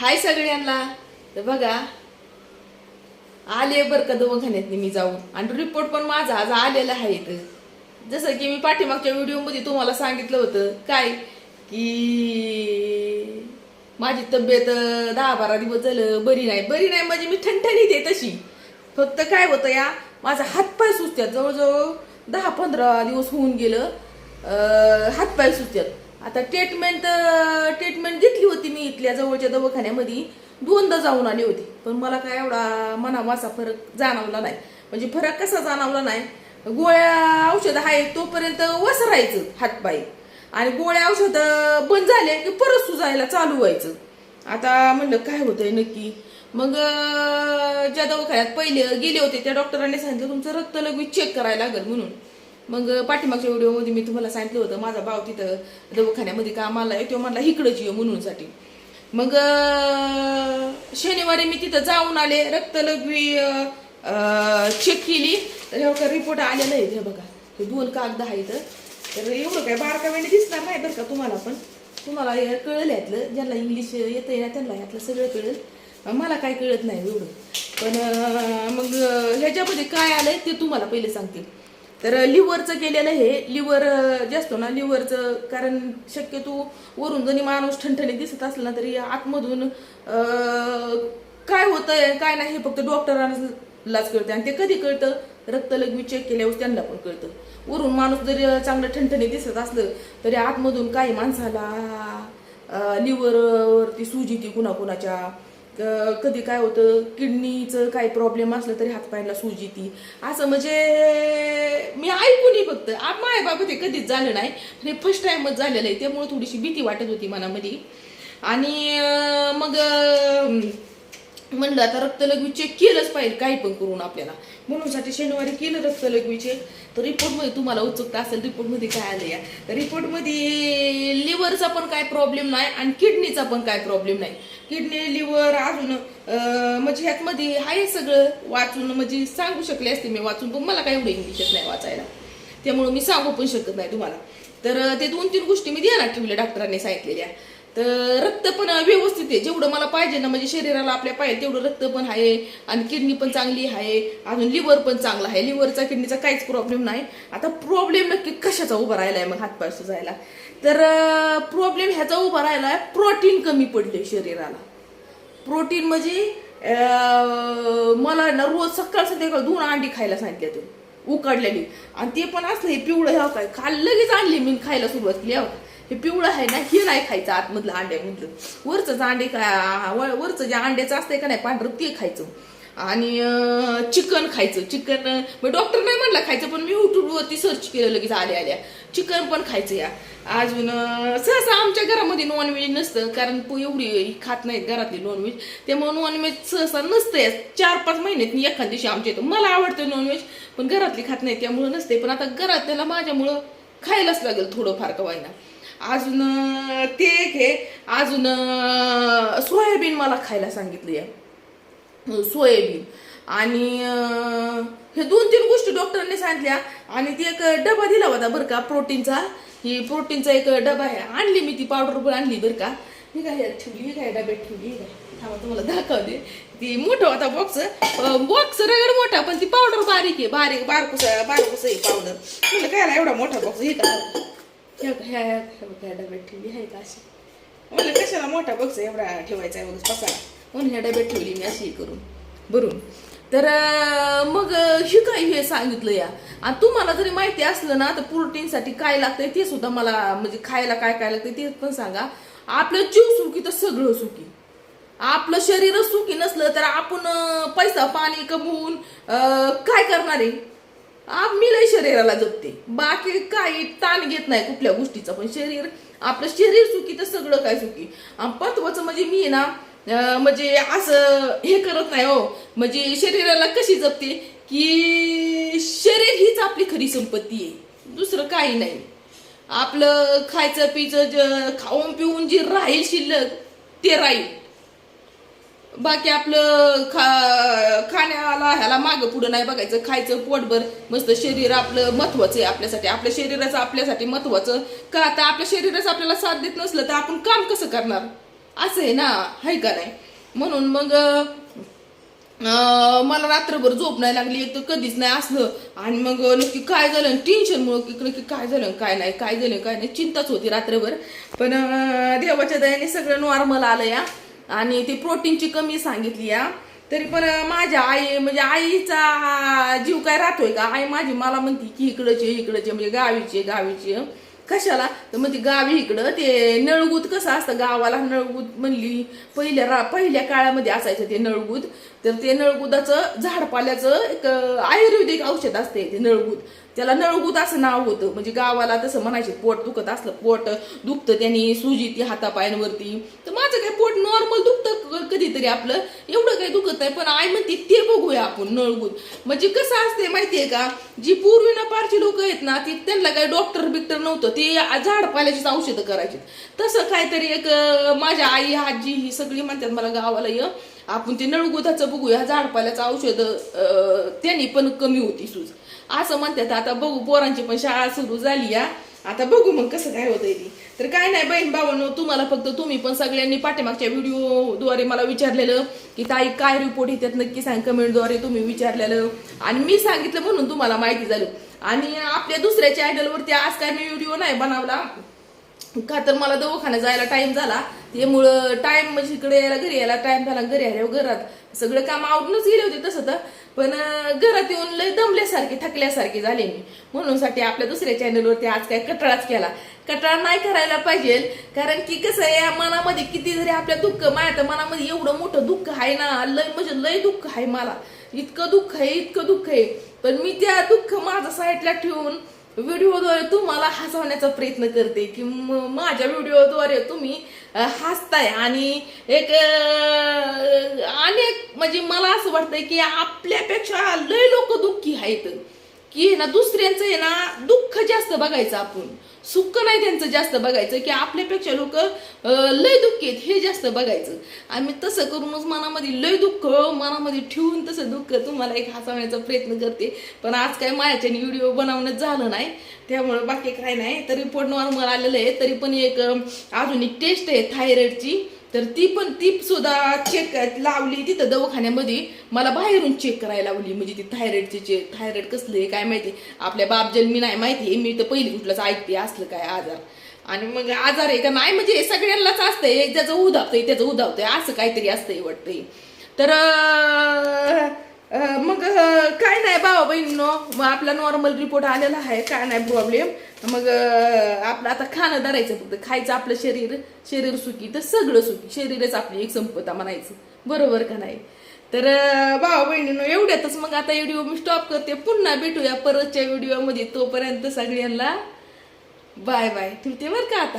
हाय सगळ्यांना. तर बघा आले बरं का दवाखान्यात मी जाऊन. आणि रिपोर्ट पण माझा आज आलेला आहे इथं. जसं की मी पाठीमागच्या व्हिडिओमध्ये तुम्हाला सांगितलं होतं काय? की माझी तब्येत दहा बारा दिवस झालं बरी नाही. बरी नाही म्हणजे मी ठणठणीत आहे तशी. फक्त काय होतं या माझा हातपाय सुचत्यात जवळजवळ दहा पंधरा दिवस होऊन गेलं हातपाय सुचत्यात आता ट्रीटमेंट ट्रीटमेंट घेतली होती मी इथल्या जवळच्या दवाखान्यामध्ये. दोनदा जाऊन आली होती. पण मला काय एवढा मनामासा फरक जाणवला नाही. म्हणजे फरक कसा जाणवला नाही? गोळ्या औषध आहे तोपर्यंत वसरायचं हातपाय. आणि गोळ्या औषध बंद झाले की परत सुजायला चालू व्हायचं. आता म्हणलं काय होतंय नक्की? मग ज्या दवाखान्यात पहिले गेले होते त्या डॉक्टरांनी सांगितलं तुमचं रक्त लगेच चेक करायला लागेल म्हणून. मग पाठीमागच्या व्हिडिओमध्ये मी तुम्हाला सांगितलं होतं माझा भाव तिथं दवाखान्यामध्ये कामाला येतो म्हणला इकडंच येऊ म्हणूनसाठी. मग शनिवारी मी तिथं जाऊन आले रक्तलघवी चेक केली. तर रिपोर्ट आलेला आहे हे बघा. हे दोन कागद आहेत. तर एवढं काय बारका दिसणार नाही बरं का तुम्हाला पण. तुम्हाला कळलं यातलं ज्यांना इंग्लिश येतं ना त्यांना यातलं सगळं कळेल. मला काय कळत नाही एवढं. पण मग ह्याच्यामध्ये काय आलंय ते तुम्हाला पहिले सांगते. तर लिव्हरचं केलेलं हे लिव्हर जे असतो ना लिव्हरचं कारण शक्यतो वरून जरी माणूस ठणठणीत दिसत असला ना तरी आतमधून काय होतंय काय नाही हे फक्त डॉक्टरांनाच कळतं आणि ते कधी कळतं? रक्तलग्वी चेक केल्यावर त्यांना पण कळतं. वरून माणूस जरी चांगलं ठणठणीत दिसत असलं तरी आतमधून काही माणसाला लिव्हरवरती सूज येते कुणाकुणाच्या. कधी काय होतं किडनीचं काही प्रॉब्लेम असलं तरी हातपायला सूज येते. असं म्हणजे मी ऐकूनही फक्त. आप बाबा ते कधीच झालं नाही. हे फर्स्ट टाइमच झालेलं आहे. त्यामुळे थोडीशी भीती वाटत होती मनामध्ये. आणि मग म्हणलं आता रक्तलघवी चेक केलंच पाहिजे काही पण करून आपल्याला. म्हणून साठी शनिवारी केलं रक्तलघवी चेक तर रिपोर्टमध्ये तुम्हाला उत्सुकता असेल रिपोर्टमध्ये काय आलं या. तर रिपोर्टमध्ये लिव्हरचा पण काय प्रॉब्लेम नाही आणि किडनीचा पण काय प्रॉब्लेम नाही. किडनी लिव्हर अजून म्हणजे ह्यातमध्ये आहे सगळं वाचून म्हणजे सांगू शकले असते मी वाचून पण मला काय एवढं इंग्लिशच नाही वाचायला. त्यामुळं मी सांगू पण शकत नाही तुम्हाला. तर ते दोन तीन गोष्टी मी ध्यानात ठेवल्या डॉक्टरांनी सांगितलेल्या. तर रक्त पण व्यवस्थित आहे. जेवढं मला पाहिजे ना म्हणजे शरीराला आपल्या पाहिजे तेवढं रक्त पण आहे आणि किडनी पण चांगली आहे. अजून लिव्हर पण चांगला आहे. लिव्हरचा किडनीचा काहीच प्रॉब्लेम नाही. आता प्रॉब्लेम नक्की कशाचा उभा राहिला आहे मग हातपाय सुजायला? तर प्रॉब्लेम ह्याचा उभा राहिला आहे प्रोटीन कमी पडले शरीराला. प्रोटीन म्हणजे मला ना रोज सकाळ संध्याकाळ दोन अंडी खायला सांगितले तू उकडलेली. आणि ते पण असलं हे पिवळं ह्या काय? खाल लगेच आणली मी खायला सुरुवात केली हो. हे पिवळं आहे ना हे नाही खायचं आतमधलं अंड्यामधलं वरचं अंडे काय वरचं जे अंड्याचं असतंय का नाही पांढरं ते खायचं. आणि चिकन खायचं. चिकन मग डॉक्टर नाही म्हणला खायचं पण मी युट्यूबवरती सर्च केलं लगेच आल्या आल्या. चिकन पण खायचं या. अजून सहसा आमच्या घरामध्ये नॉनव्हेज नसतं कारण एवढी खात नाहीत घरातली नॉनव्हेज त्यामुळे नॉनव्हेज सहसा नसतंय. चार पाच महिन्यात एखाद दिवशी आमच्या इथं. मला आवडतं नॉनव्हेज पण घरातली खात नाही त्यामुळं नसते पण आता घरात त्याला माझ्यामुळं खायलाच लागेल थोडंफार का अजून ते एक हे अजून सोयाबीन मला खायला सांगितलं आहे सोयाबीन. आणि हे दोन तीन गोष्टी डॉक्टरांनी सांगितल्या. आणि ती एक डबा दिला होता बरं का प्रोटीनचा. ही प्रोटीनचा एक डबा आहे. आणली मी ती पावडर पण आणली बरं का. मी काय ठेवली काय डब्यात ठेवली काय? तुम्हाला दाखवते. ती मोठं होता बॉक्स बॉक्स रगड मोठा पण ती पावडर बारीक आहे. बारीक बारकुस बारकुस आहे पावडर म्हणलं काय एवढा मोठा बॉक्स हे का ह्या ह्या ह्या ह्या डब्यात ठेवली आहे का अशी. म्हणलं कशाला मोठा बॉक्स एवढा ठेवायचा आहे वगैरे पसारा म्हणून ह्या डब्यात ठेवली मी अशी करून भरून. तर मग हे काय हे सांगितलं या? आणि तुम्हाला जरी माहिती असलं ना तर प्रोटीनसाठी काय लागतंय ते सुद्धा मला म्हणजे खायला काय काय लागतंय ते पण सांगा. आपलं जीव सुखी तर सगळं सुखी. आपलं शरीर सुखी नसलं तर आपण पैसा पाणी कमवून काय करणार आहे? मी लय शरीराला जपते. बाकी काही ताण घेत नाही कुठल्या गोष्टीचा पण शरीर. आपलं शरीर सुखी तर सगळं काय सुखी. आणि म्हणजे मी ना म्हणजे असं हे करत नाही हो. म्हणजे शरीराला कशी जपते? की शरीर हीच आपली खरी संपत्ती आहे. दुसरं काही नाही. आपलं खायचं पिचं खाऊन पिऊन जे राहील शिल्लक ते राहील. बाकी आपलं खा खाण्याला ह्याला मागं पुढं नाही बघायचं. खायचं पोटभर मस्त शरीर आपलं महत्वाचं आहे आपल्यासाठी. आपल्या शरीराचं आपल्यासाठी महत्वाचं. का आता आपल्या शरीराचं आपल्याला साथ देत नसलं तर आपण काम कसं करणार? असं आहे ना? हाय का नाही? म्हणून मग मला रात्रभर झोप नाही लागली. एक तर कधीच नाही असलं. आणि मग नक्की काय झालं टेन्शनमुळं की नक्की काय झालं काय नाही? काय झालं काय नाही? चिंताच होती रात्रभर. पण देवाच्या दयाने सगळं नॉर्मल आलं या आणि ती प्रोटीनची कमी सांगितली या तरी पण माझ्या आई म्हणजे आईचा जीव काय राहतोय का? आई माझी मला म्हणते की इकडचे इकडचे म्हणजे गावीचे गावीचे. कशाला? तर मग ती गावी इकडं ते नळगूत कसं असतं? गावाला नळगूत म्हणली पहिल्या रा पहिल्या काळामध्ये असायचं ते नळगूत. तर ते नळगुदाचं झाडपाल्याचं एक आयुर्वेदिक औषध असते ते नळगूत. त्याला नळगूत असं नाव होतं. म्हणजे गावाला तसं म्हणायचे पोट दुखत असलं पोट दुखतं त्यांनी सुजी ती हातापायांवरती. तर माझं काय पोट नॉर्मल दुखतं कधीतरी आपलं. एवढं काही दुखत नाही पण आई म्हणते ते बघूया आपण नळगूत. म्हणजे कसं असते माहितीये का? जी पूर्वीना पारची लोक आहेत ना ती त्यांना काही डॉक्टर बिक्टर नव्हतं. ते झाडपाल्याचीच औषधं करायची तसं काहीतरी एक माझ्या आई आजी ही सगळी म्हणतात मला गावाला ये. आपण ते नळगुदाचं बघूया. झाडपाल्याचं औषध त्यांनी पण कमी होती सूज. असं म्हणतात आता बघू पोरांची पण शाळा सुरू झाली या आता बघू मग कसं काय होतंय ती. तर काय नाही बहीण भावांनो तुम्हाला फक्त तुम्ही पण सगळ्यांनी पाठीमागच्या व्हिडिओद्वारे मला विचारलेलं की ताई काय रिपोर्ट येतात नक्की सांग कमेंटद्वारे तुम्ही विचारलेलं. आणि मी सांगितलं म्हणून तुम्हाला माहिती झालं. आणि आपल्या दुसऱ्या चॅनलवरती आज काय मी व्हिडिओ नाही बनवला. का तर मला दवाखान्यात जायला टाइम झाला. त्यामुळं टाइम म्हणजे इकडे यायला घरी यायला टाइम झाला घरी आल्यावर घरात. सगळं काम आवडूनच गेले होते तसं तर. पण घरात येऊन लय दमल्यासारखी थकल्यासारखे झाले मी. म्हणून साठी आपल्या दुसऱ्या चॅनलवरती आज काय कटाळाच केला. कटाळा नाही करायला पाहिजे. कारण की कसं आहे या मनामध्ये किती जरी आपल्या दुःख माझ्या तर मनामध्ये एवढं मोठं दुःख आहे ना. लय म्हणजे लय दुःख आहे मला. इतकं दुःख आहे इतकं दुःख आहे. पण मी त्या दुःख माझं साईडला ठेवून व्हिडिओद्वारे तुम्हाला हसवण्याचा प्रयत्न करते की माझ्या व्हिडिओद्वारे तुम्ही हसताय. आणि एक अनेक म्हणजे मला असं वाटतंय की आपल्यापेक्षा लय लोक दुःखी आहेत. की ना दुसऱ्यांचं आहे ना दुःख जास्त बघायचं आपण. सुख नाही त्यांचं जास्त बघायचं की आपल्यापेक्षा लोक लय दुःखी आहेत हे जास्त बघायचं. आम्ही तसं करूनच मनामध्ये लय दुःख मनामध्ये ठेवून तसं दुःख तुम्हाला एक हसवण्याचा प्रयत्न करते. पण आज काय माझ्याच्याने व्हिडिओ बनवणं झालं नाही त्यामुळे बाकी काय नाही. तरी पण नॉर्मल आलेलं आहे तरी पण एक अजून एक टेस्ट आहे थायरॉइडची तर ती पण ती सुद्धा चेक लावली. तिथं दवाखान्यामध्ये मला बाहेरून चेक करायला लावली. म्हणजे ती थायरॉइडची चेक थायरॉइड कसलं आहे काय माहिती? आपल्या बाप जन्मी नाही माहिती मी तर पहिली कुठलंच ऐकते असलं काय आजार. आणि मग आजार आहे का नाही म्हणजे हे सगळ्यांनाच असतंय. एक ज्याचं उदावतंय त्याचं उदावतंय असं काहीतरी असतंय वाटतंय. तर मग काय नाही बाबा बहिणीनो मग आपला नॉर्मल रिपोर्ट आलेला आहे काय नाही प्रॉब्लेम मग आपलं आता खाणं धरायचं फक्त खायचं आपलं शरीर शरीर सुखी तर सगळं सुखी. शरीरच आपली एक संपदा म्हणायचं. बरोबर का नाही? तर बाबा भावा बहिणीनो एवढ्यातच मग आता व्हिडिओ मी स्टॉप करते. पुन्हा भेटूया परतच्या व्हिडिओमध्ये तोपर्यंत सगळ्यांना बाय बाय ठेवते बरं का आता?